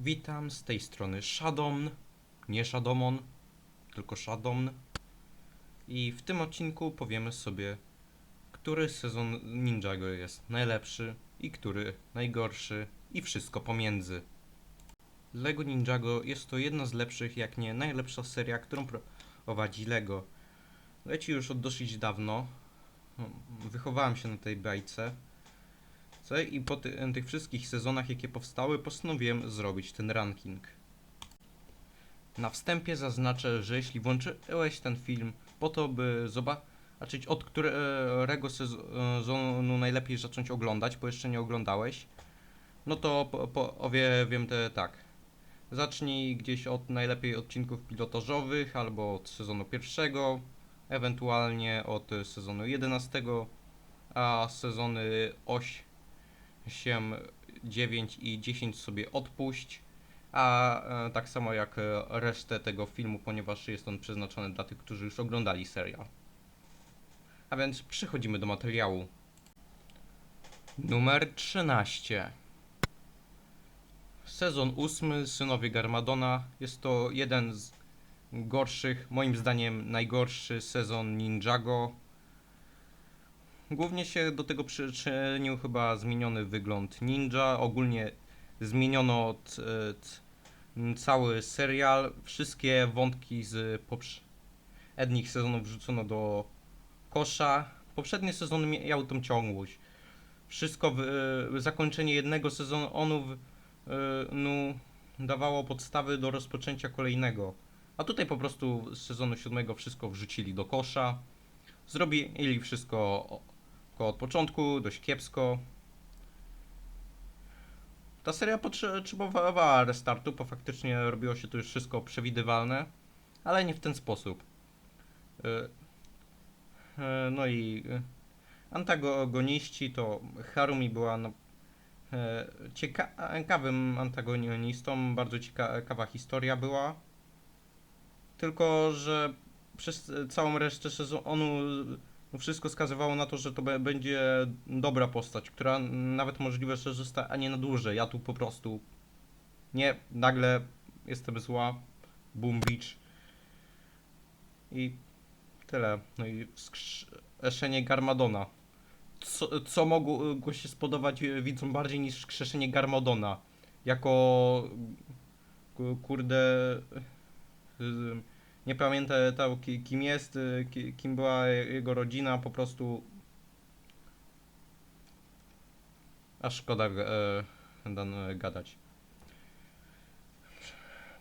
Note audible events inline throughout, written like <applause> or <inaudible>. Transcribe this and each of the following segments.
Witam z tej strony Shadon, nie Shadomon, tylko Shadon. I w tym odcinku powiemy sobie, który sezon Ninjago jest najlepszy i który najgorszy i wszystko pomiędzy. Lego Ninjago jest to jedna z lepszych, jak nie najlepsza seria, którą prowadzi Lego. Leci już od dosyć dawno. Wychowałem się na tej bajce. I po ty, tych wszystkich sezonach, jakie powstały, postanowiłem zrobić ten ranking. Na wstępie zaznaczę, że jeśli włączyłeś ten film po to, by zobaczyć od którego sezonu najlepiej zacząć oglądać, bo jeszcze nie oglądałeś, no to po- powiem te tak. Zacznij gdzieś od najlepiej odcinków pilotażowych albo od sezonu pierwszego, ewentualnie od sezonu 11, a sezony 8 8, 9 i 10 sobie odpuść, a e, tak samo jak e, resztę tego filmu, ponieważ jest on przeznaczony dla tych, którzy już oglądali serial. A więc przechodzimy do materiału. Numer 13. Sezon 8 Synowie Garmadona jest to jeden z gorszych, moim zdaniem najgorszy sezon Ninjago. Głównie się do tego przyczynił chyba zmieniony wygląd ninja. Ogólnie zmieniono t, t, cały serial. Wszystkie wątki z poprzednich sezonów wrzucono do kosza. Poprzednie sezony miały tą ciągłość. Wszystko, w, zakończenie jednego sezonu no, dawało podstawy do rozpoczęcia kolejnego. A tutaj po prostu z sezonu siódmego wszystko wrzucili do kosza. Zrobili wszystko od początku, dość kiepsko. Ta seria potrzebowała restartu, bo faktycznie robiło się to już wszystko przewidywalne, ale nie w ten sposób. Y, y, No i y, antagoniści to Harumi była no, e, ciekawym antagonistą, bardzo ciekawa historia była. Tylko, że przez całą resztę sezonu wszystko wskazywało na to, że to będzie dobra postać, która nawet możliwe, że zostanie na dłużej. Ja tu po prostu nie, nagle jestem zła, boom beach i tyle. No i wskrzeszenie Garmadona. Co, co mogło się spodobać widzom bardziej niż wskrzeszenie Garmadona? Jako ku- kurde y, nie pamiętam ki- kim jest, y, ki- kim była je- jego rodzina, po prostu aż szkoda e, dan- e, gadać.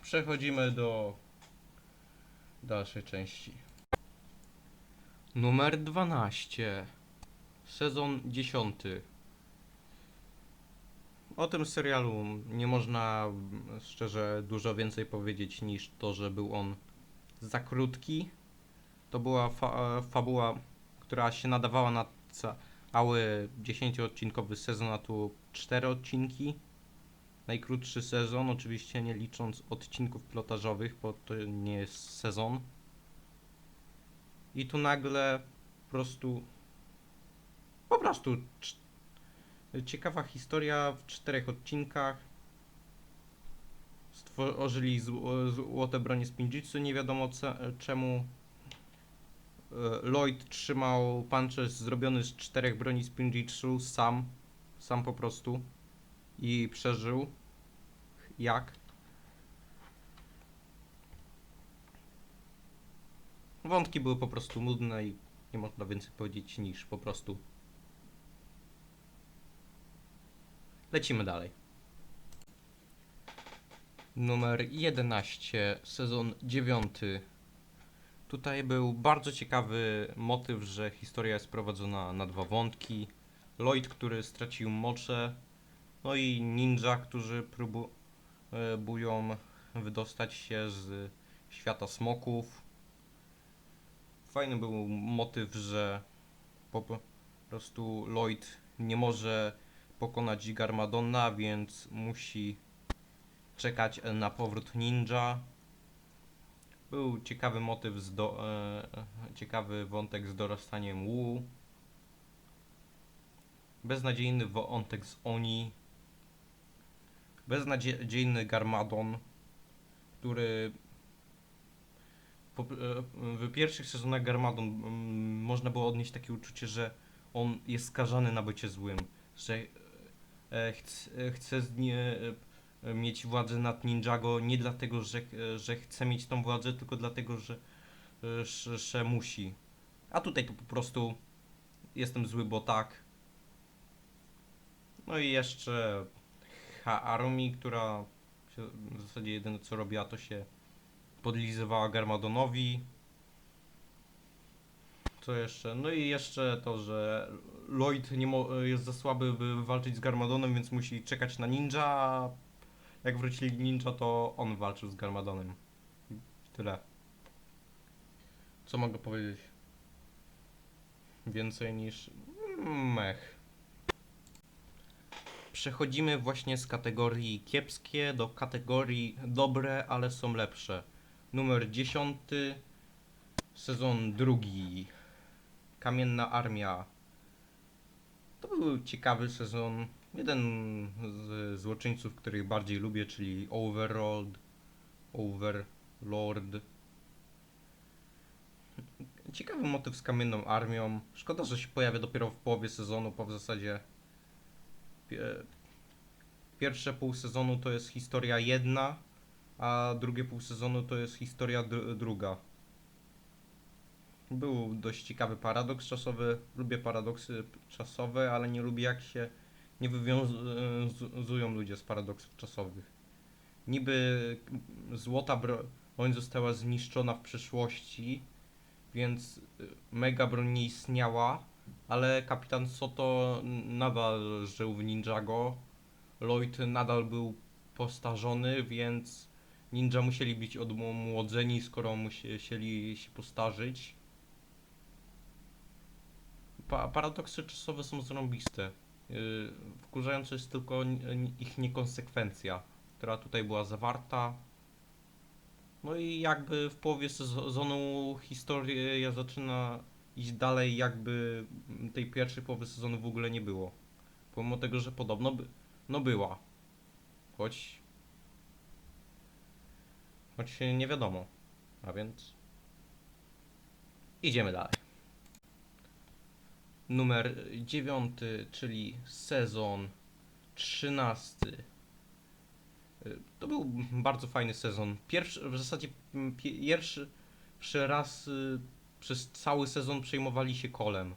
Przechodzimy do dalszej części. Numer 12. Sezon 10. O tym serialu nie można szczerze dużo więcej powiedzieć niż to, że był on za krótki. To była fa fabuła, która się nadawała na cały 10-odcinkowy sezon, a tu 4 odcinki. Najkrótszy sezon, oczywiście nie licząc odcinków pilotażowych, bo to nie jest sezon. I tu nagle po prostu. Po prostu ciekawa historia w czterech odcinkach stworzyli zł- złote bronie z Pinjitsu, nie wiadomo czemu. E, Lloyd trzymał punches zrobiony z czterech broni z Pinjitsu sam, sam po prostu i przeżył. Jak? Wątki były po prostu nudne i nie można więcej powiedzieć niż po prostu. Lecimy dalej. Numer 11, sezon 9. Tutaj był bardzo ciekawy motyw, że historia jest prowadzona na dwa wątki. Lloyd, który stracił mocze, no i ninja, którzy próbują wydostać się z świata smoków. Fajny był motyw, że po prostu Lloyd nie może pokonać Garmadonna, więc musi czekać e, na powrót ninja. Był ciekawy motyw z do, e, ciekawy wątek z dorastaniem Wu. Beznadziejny wątek z Oni. beznadziejny Garmadon, który po, e, w pierwszych sezonach Garmadon mm, można było odnieść takie uczucie, że on jest skażony na bycie złym, że e, chce, chce z nie, mieć władzę nad Ninjago nie dlatego, że, e, że chce mieć tą władzę, tylko dlatego, że, e, że, że musi. A tutaj to po prostu jestem zły, bo tak. No i jeszcze Harumi, która w zasadzie jedyne co robiła, to się podlizywała Garmadonowi. Co jeszcze? No i jeszcze to, że Lloyd nie jest za słaby, by walczyć z Garmadonem, więc musi czekać na ninja, jak wrócili ninja, to on walczył z Garmadonem. Tyle. Co mogę powiedzieć? Więcej niż mech. Przechodzimy właśnie z kategorii kiepskie do kategorii dobre, ale są lepsze. Numer 10, sezon drugi. Kamienna Armia. To był ciekawy sezon. Jeden z złoczyńców, których bardziej lubię, czyli Overlord. Overlord. Ciekawy motyw z Kamienną Armią. Szkoda, że się pojawia dopiero w połowie sezonu, bo w zasadzie pie- pierwsze pół sezonu to jest historia jedna, a drugie pół sezonu to jest historia dr- druga. Był dość ciekawy paradoks czasowy. Lubię paradoksy czasowe, ale nie lubię jak się nie wywiązują ludzie z paradoksów czasowych. Niby złota broń została zniszczona w przeszłości, więc y, mega broń nie istniała, ale kapitan Soto nadal żył w Ninjago. Lloyd nadal był postarzony, więc ninja musieli być odmłodzeni, skoro musieli się postarzyć. Pa paradoksy czasowe są zarąbiste. Yy, wkurzająca jest tylko ich niekonsekwencja, która tutaj była zawarta. No i jakby w połowie sezonu historia zaczyna iść dalej, jakby tej pierwszej połowy sezonu w ogóle nie było. Pomimo tego, że podobno by, no była. Choć choć nie wiadomo. A więc idziemy dalej. Numer 9, czyli sezon 13. Y, To był bardzo fajny sezon. Pierwszy, w zasadzie pierwszy, pierwszy raz y, przez cały sezon przejmowali się kolem.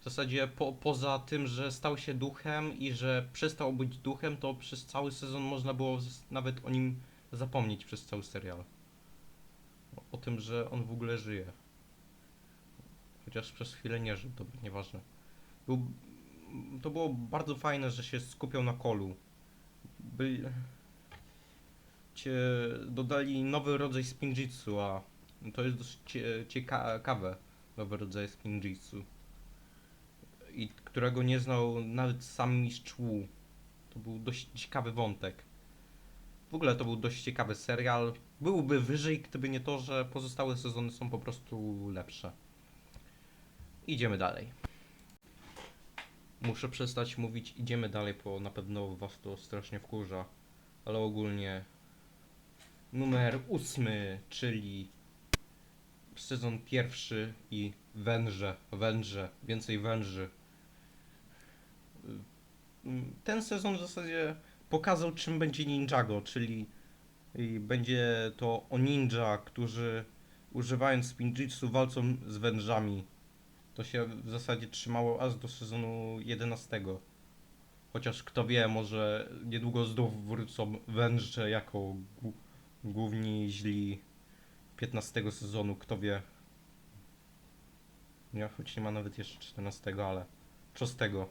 W zasadzie po, poza tym, że stał się duchem i że przestał być duchem, to przez cały sezon można było nawet o nim zapomnieć przez cały serial. O tym, że on w ogóle żyje. Chociaż przez chwilę nie żył, to nieważne. Był, to było bardzo fajne, że się skupiał na kolu. By, cie, dodali nowy rodzaj spinjitsu, a to jest dość cie, ciekawe, nowy rodzaj spinjitsu. I którego nie znał nawet sam mistrz Wu. To był dość ciekawy wątek. W ogóle to był dość ciekawy serial. Byłby wyżej, gdyby nie to, że pozostałe sezony są po prostu lepsze. Idziemy dalej. Muszę przestać mówić idziemy dalej, bo na pewno was to strasznie wkurza. Ale ogólnie numer ósmy, czyli sezon pierwszy i węże, węże, więcej węży. Ten sezon w zasadzie pokazał czym będzie Ninjago, czyli będzie to o ninja, którzy używając spinjitsu walczą z wężami. To się w zasadzie trzymało aż do sezonu 11. Chociaż kto wie, może niedługo znów wrócą węże jako gł- główni źli 15 sezonu, kto wie. Nie, choć nie ma nawet jeszcze 14, ale co z tego?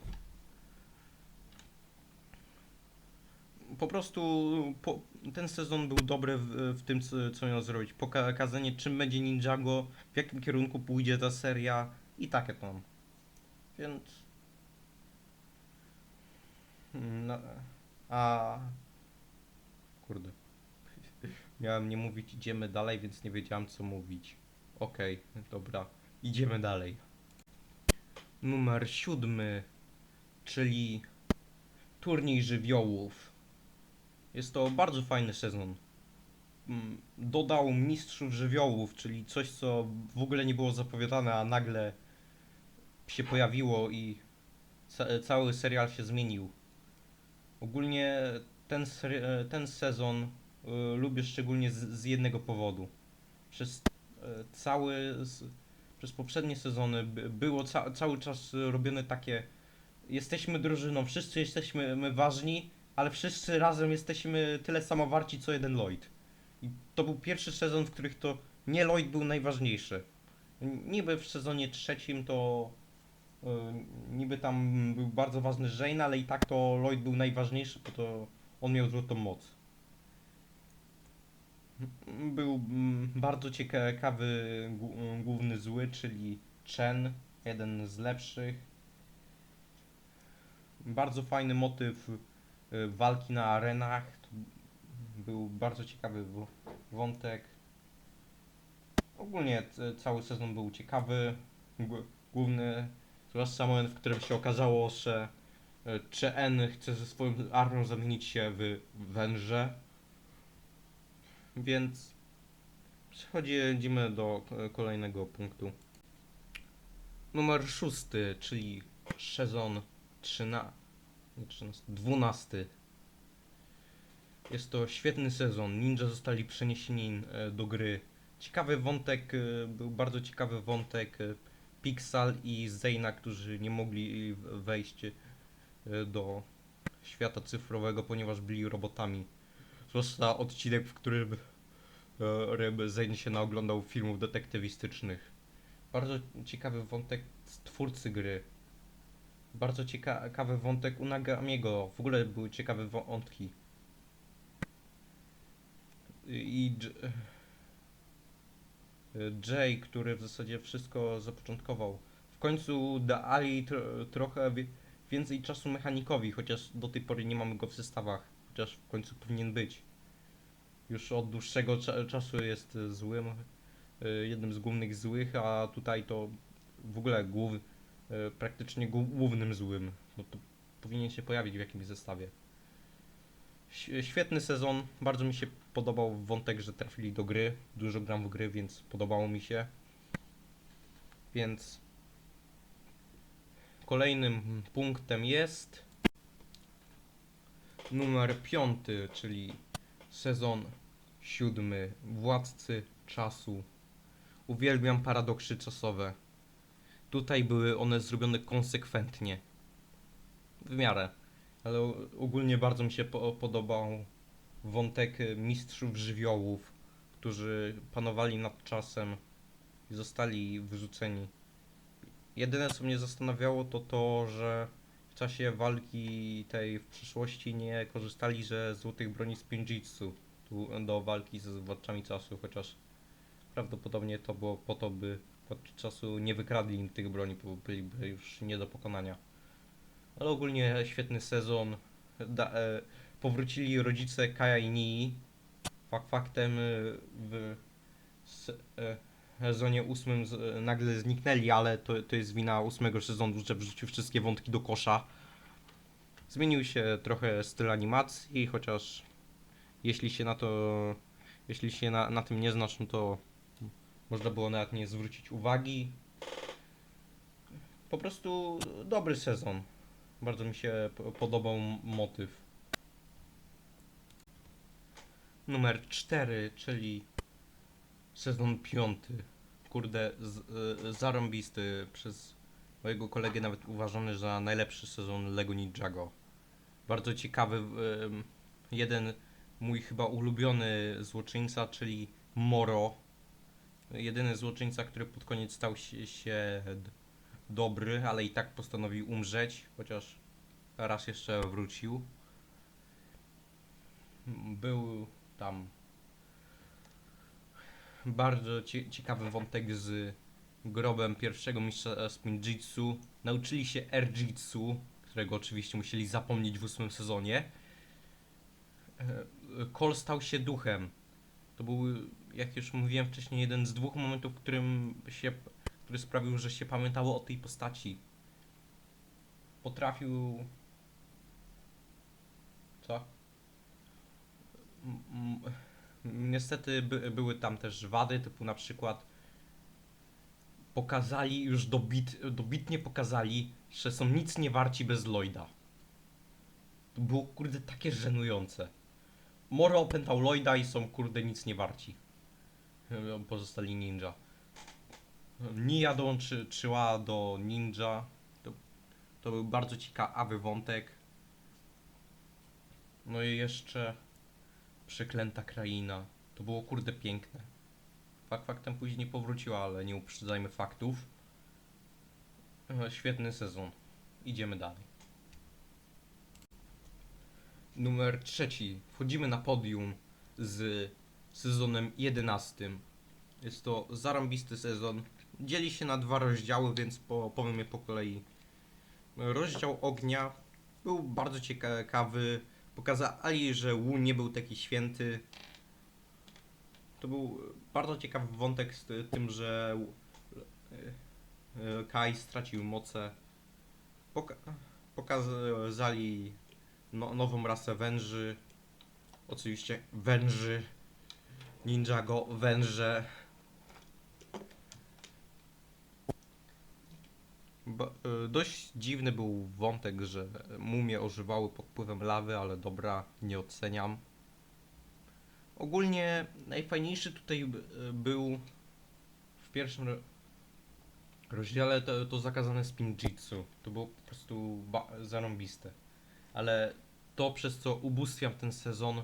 Po prostu po, ten sezon był dobry w, w tym, co, co miał zrobić. Pokazanie, czym będzie Ninjago, w jakim kierunku pójdzie ta seria i takie tam. Więc. No, a. Kurde. <laughs> Miałem nie mówić, idziemy dalej, więc nie wiedziałem co mówić. Okej, dobra, idziemy dalej. Numer siódmy, czyli turniej żywiołów. Jest to bardzo fajny sezon. Mm, Dodał mistrzów żywiołów, czyli coś, co w ogóle nie było zapowiadane, a nagle się pojawiło i ca cały serial się zmienił. Ogólnie ten, ten sezon y, lubię szczególnie z, z jednego powodu. Przez e, cały, s- przez poprzednie sezony by, było ca cały czas robione takie jesteśmy drużyną, wszyscy jesteśmy my ważni, ale wszyscy razem jesteśmy tyle samo warci co jeden Lloyd. I to był pierwszy sezon, w których to nie Lloyd był najważniejszy. Niby w sezonie trzecim to y, niby tam był bardzo ważny Jane, ale i tak to Lloyd był najważniejszy, bo to on miał złotą moc. Był mm, bardzo ciekawy głó- główny zły, czyli Chen, jeden z lepszych. Bardzo fajny motyw y, walki na arenach. Był bardzo ciekawy wątek. Ogólnie c- cały sezon był ciekawy. Główny, zwłaszcza moment, w którym się okazało, że y, Chen chce ze swoją armią zamienić się w węże. Więc przechodzimy do k- kolejnego punktu. Numer szósty, czyli sezon 13, nie 13, 12. Jest to świetny sezon. Ninja zostali przeniesieni e, do gry. Ciekawy wątek, e, był bardzo ciekawy wątek e, Pixel i Zeyna, którzy nie mogli w- wejść e, do świata cyfrowego, ponieważ byli robotami. Zwłaszcza odcinek, w którym e, ryb Zane się naoglądał filmów detektywistycznych. Bardzo ciekawy wątek twórcy gry. Bardzo ciekawy wątek u Nagamiego. W ogóle były ciekawe wątki. I Jay, który w zasadzie wszystko zapoczątkował. W końcu dali tro trochę więcej czasu mechanikowi, chociaż do tej pory nie mamy go w zestawach. Chociaż w końcu powinien być. Już od dłuższego cza czasu jest złym, y, jednym z głównych złych, a tutaj to w ogóle głów, y, praktycznie głó- głównym złym. Bo to powinien się pojawić w jakimś zestawie. Świetny sezon, bardzo mi się podobał wątek, że trafili do gry. Dużo gram w gry, więc podobało mi się. Więc kolejnym punktem jest numer piąty, czyli sezon siódmy. Władcy czasu. Uwielbiam paradoksy czasowe. Tutaj były one zrobione konsekwentnie. W miarę. Ale ogólnie bardzo mi się po podobał wątek y, mistrzów żywiołów, którzy panowali nad czasem i zostali wyrzuceni. Jedyne co mnie zastanawiało to to, że w czasie walki tej w przyszłości nie korzystali ze złotych broni z Pinjitsu do walki ze władcami czasu, chociaż prawdopodobnie to było po to, by władcy czasu nie wykradli im tych broni, bo byliby już nie do pokonania. Ale ogólnie świetny sezon. Da, e, powrócili rodzice Kaja i Nii. Fakt faktem e, w e, sezonie ósmym z, e, nagle zniknęli, ale to, to jest wina ósmego sezonu, że wrzucił wszystkie wątki do kosza. Zmienił się trochę styl animacji, chociaż jeśli się na to, jeśli się na, na tym nie znasz, no to można było nawet nie zwrócić uwagi. Po prostu dobry sezon. Bardzo mi się podobał motyw. Numer 4, czyli sezon 5. Kurde, z, y, zarąbisty. Przez mojego kolegę nawet uważany za najlepszy sezon Lego Ninjago. Bardzo ciekawy. jeden mój chyba ulubiony złoczyńca, czyli Moro. Jedyny złoczyńca, który pod koniec stał się, dobry, ale i tak postanowił umrzeć, chociaż raz jeszcze wrócił. Był tam bardzo cie ciekawy wątek z grobem pierwszego mistrza Spinjitsu. Nauczyli się Erjitsu, którego oczywiście musieli zapomnieć w ósmym sezonie. Cole stał się duchem. To był, jak już mówiłem wcześniej, jeden z dwóch momentów, w którym się, który sprawił, że się pamiętało o tej postaci. Potrafił. Co? Niestety by, były tam też wady, typu na przykład pokazali już dobit, dobitnie pokazali, że są nic nie warci bez Lloyda. To było kurde takie żenujące. Moro opętał Lloyda i są kurde nic nie warci. Pozostali ninja. Nia dołączyła do ninja. To, to był bardzo ciekawy wątek. No i jeszcze przeklęta kraina. To było kurde piękne. Fakt faktem później powróciła, ale nie uprzedzajmy faktów. E, Świetny sezon. Idziemy dalej. Numer trzeci. Wchodzimy na podium z sezonem 11. Jest to zarąbisty sezon. Dzieli się na dwa rozdziały, więc po, powiem je po kolei. Rozdział ognia był bardzo ciekawy. Pokazali, że Wu nie był taki święty. To był bardzo ciekawy wątek z ty- tym, że Kai stracił moce. Poka pokazali no, nową rasę węży. Oczywiście węży. Ninjago, węże. Ba- y, dość dziwny był wątek, że mumie ożywały pod wpływem lawy, ale dobra, nie oceniam. Ogólnie najfajniejszy tutaj y, był w pierwszym ro- rozdziale to, to zakazane spinjitsu. To było po prostu zarąbiste. Ale to, przez co ubóstwiam ten sezon,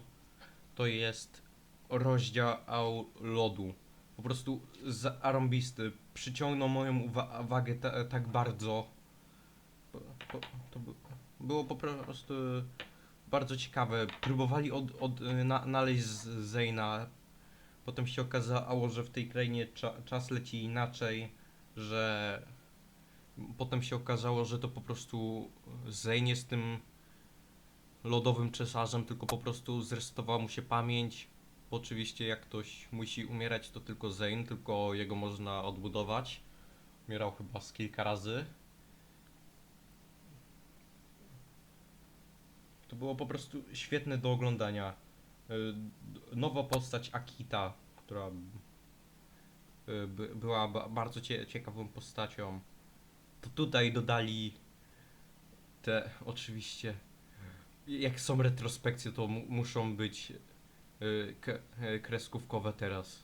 to jest rozdział lodu. Po prostu zarąbisty. Przyciągnął moją uwa- uwagę ta, tak bardzo. To by, było po prostu bardzo ciekawe. Próbowali od, od, na, znaleźć z- Zeyna. Potem się okazało, że w tej krainie cza, czas leci inaczej, że potem się okazało, że to po prostu Zeyn jest tym lodowym cesarzem, tylko po prostu zresetowała mu się pamięć. Oczywiście jak ktoś musi umierać, to tylko Zane, tylko jego można odbudować. Umierał chyba z kilka razy. To było po prostu świetne do oglądania. Y, Nowa postać Akita, która y, by, była ba- bardzo cie, ciekawą postacią. To tutaj dodali te oczywiście jak są retrospekcje, to mu muszą być y, y, kreskówkowe teraz.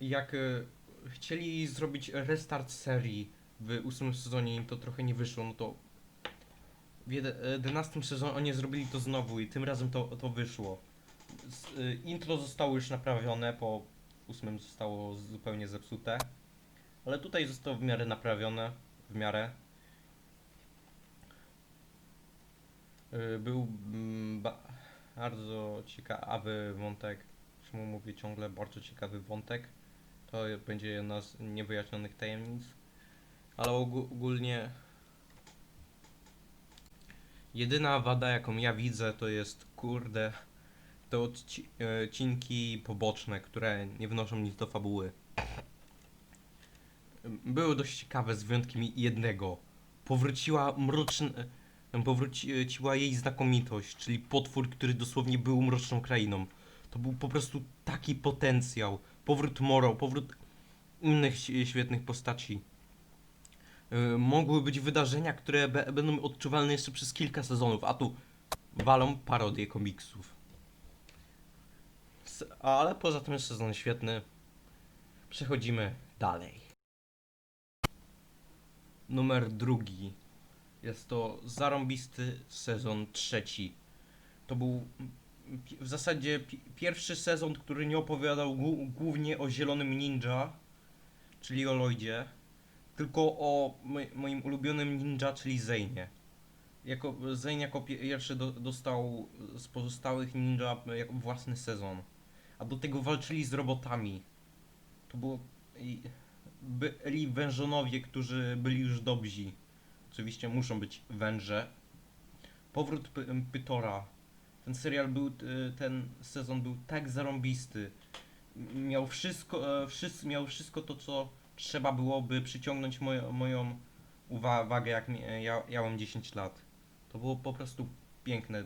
Jak y, chcieli zrobić restart serii w ósmym sezonie, to trochę nie wyszło, no to w jede- jedenastym sezonie oni zrobili to znowu i tym razem to, to wyszło. Intro zostało już naprawione, po ósmym zostało zupełnie zepsute. Ale tutaj zostało w miarę naprawione, w miarę. Był mm, ba- bardzo ciekawy wątek. Czemu mówię ciągle bardzo ciekawy wątek? To będzie jedna z niewyjaśnionych tajemnic. Ale ogó- ogólnie jedyna wada jaką ja widzę to jest kurde te e, odcinki poboczne, które nie wnoszą nic do fabuły. Były dość ciekawe z wyjątkiem jednego. Powróciła mroczna powróciła jej znakomitość, czyli potwór, który dosłownie był mroczną krainą. To był po prostu taki potencjał. Powrót Moro, powrót innych świetnych postaci. Yy, mogły być wydarzenia, które będą odczuwalne jeszcze przez kilka sezonów, a tu walą parodię komiksów. Ale poza tym sezon świetny. Przechodzimy dalej. Numer drugi. Jest to zarąbisty sezon trzeci. To był w zasadzie pi- pierwszy sezon, który nie opowiadał głównie o zielonym ninja, czyli o Lloydzie, tylko o moim ulubionym ninja, czyli Zaynie. Jako, Zane jako pie- pierwszy do, dostał z pozostałych ninja jako własny sezon. A do tego walczyli z robotami. To było... Byli wężonowie, którzy byli już dobrzy. Oczywiście muszą być węże. Powrót Py Pytora. Ten serial był, y, ten sezon był tak zarąbisty. Miał wszystko, e, wszyscy, miał wszystko to, co trzeba byłoby przyciągnąć moją, moją uwagę, jak mi- ja, ja miałem 10 lat. To było po prostu piękne.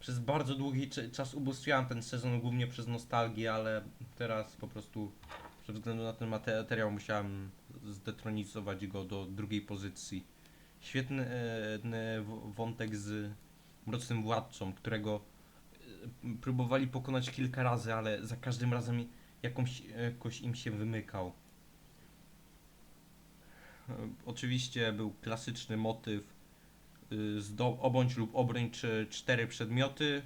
przez bardzo długi czas ubóstwiałem ten sezon głównie przez nostalgię, ale teraz po prostu ze względu na ten mate- materiał musiałem zdetronizować go do drugiej pozycji. Świetny e, wątek z Mrocznym Władcą, którego e, próbowali pokonać kilka razy, ale za każdym razem jakąś, jakoś im się wymykał. E, Oczywiście był klasyczny motyw y, zdo- obądź lub obroń czy cztery przedmioty.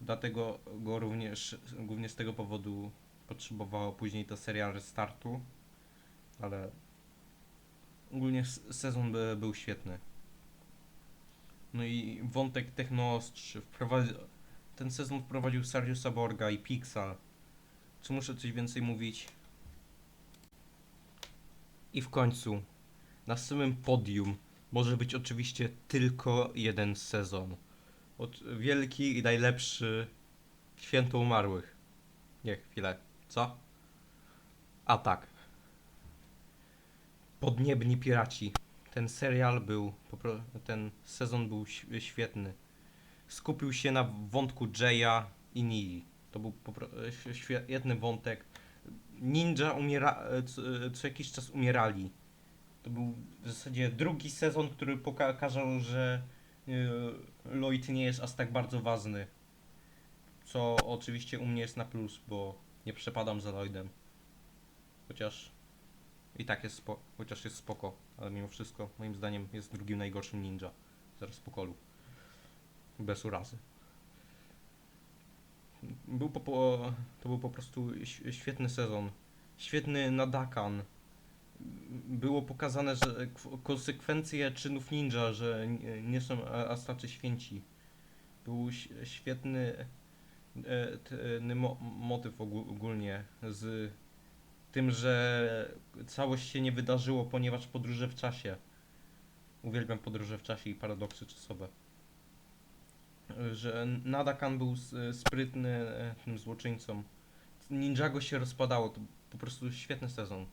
Dlatego go również, głównie z tego powodu potrzebowało później to seria restartu. Ale ogólnie sezon by, był świetny. No i wątek technoostrzy. Wprowadzi- ten sezon wprowadził Sariusa Borga i Pixel. Czy muszę coś więcej mówić? I w końcu, na samym podium może być oczywiście tylko jeden sezon. Od wielki i najlepszy Święto Umarłych. Nie, chwilę. Co? A tak. Podniebni Piraci. Ten serial był, ten sezon był świetny. Skupił się na wątku Jaya i Nii. To był świetny wątek. Ninja umiera, co, co jakiś czas umierali. To był w zasadzie drugi sezon, który pokazał, że y, Lloyd nie jest aż tak bardzo ważny. Co oczywiście u mnie jest na plus, bo nie przepadam za Lloydem. Chociaż i tak jest spo, chociaż jest spoko, ale mimo wszystko moim zdaniem jest drugim najgorszym ninja. Zaraz po kolu. Bez urazy. Był po, po, to był po prostu świetny sezon. Świetny Nadakan. Było pokazane, że konsekwencje czynów ninja, że nie- są a- aż tacy święci. Był świetny e, mo motyw ogó- ogólnie z tym, że całość się nie wydarzyło, ponieważ podróże w czasie. Uwielbiam podróże w czasie i paradoksy czasowe. E, Że Nadakan był sprytny e, tym złoczyńcą. Ninjago się rozpadało, to po prostu świetny sezon.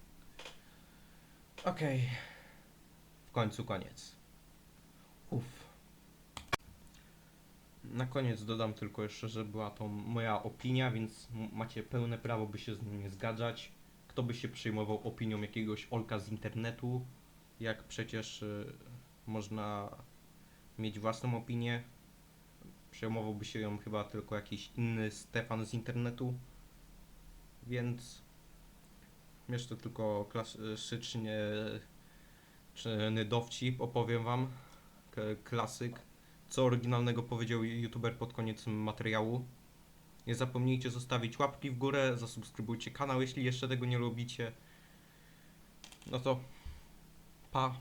Okej. W końcu koniec. Uff. Na koniec dodam tylko jeszcze, że była to moja opinia, więc macie pełne prawo, by się z nią nie zgadzać. Kto by się przejmował opinią jakiegoś olka z internetu, jak przecież y, można mieć własną opinię. Przejmowałby się ją chyba tylko jakiś inny Stefan z internetu. Więc jeszcze tylko klasycznie czyny dowcip opowiem wam. K- klasyk. Co oryginalnego powiedział youtuber pod koniec materiału. Nie zapomnijcie zostawić łapki w górę, zasubskrybujcie kanał, jeśli jeszcze tego nie lubicie. No to pa.